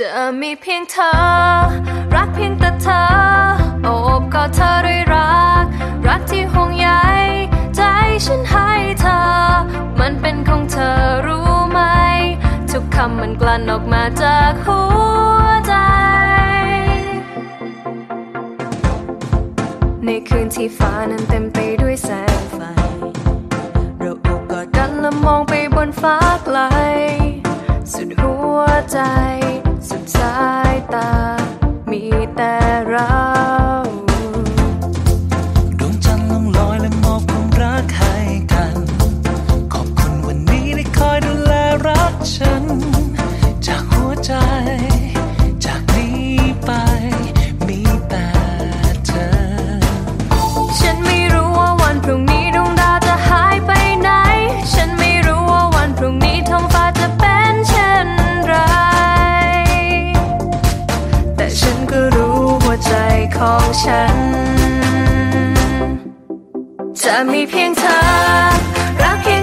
จะมีเพียงเธอ รักเพียงแต่เธอ โอบกอดเธอด้วยรัก รักที่ห่วงใยใจฉันให้เธอ มันเป็นของเธอรู้ไหม ทุกคำมันกลั่นออกมาจากหัวใจ ในคืนที่ฟ้านั้นเต็มไปด้วยแสงไฟ เราโอบกอดกันและมองไปบนฟ้าไกล สุดหัวใจ แฉัน จะมีเพียงเธอ รักเพียง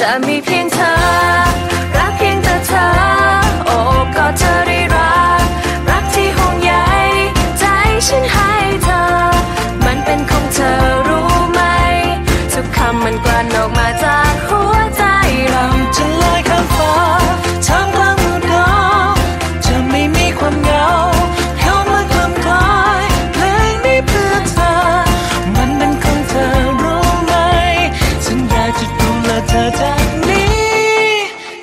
จะมีเพียงเธอ รักเพียงแต่เธอ โอ้กอดเธอได้รัก รักที่ห่วงใยใจฉันให้เธอ มันเป็นของเธอรู้ไหม ทุกคำมันกลั่นออกมา จากนี้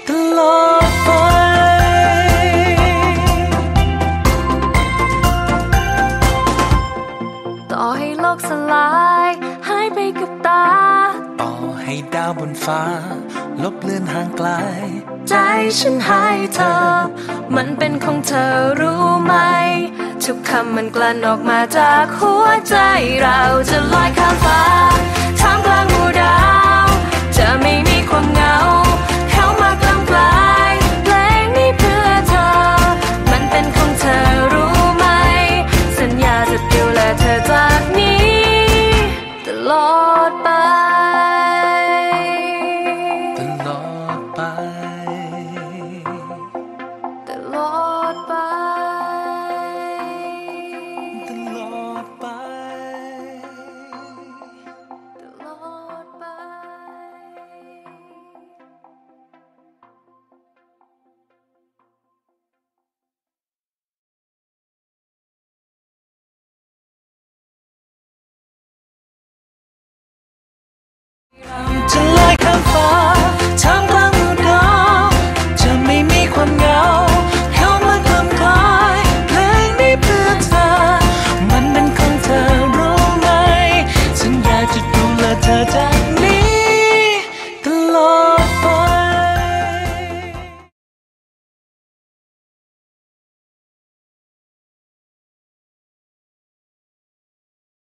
ตลอดไป ต่อให้โลกสลายหายไปกับตา ต่อให้ดาวบนฟ้า ลบเลือนห่างไกล ใจฉันให้เธอ มันเป็นของเธอรู้ไหม ทุกคำมันกลั่นออกมาจากหัวใจเราจะลอยข้ามฟ้า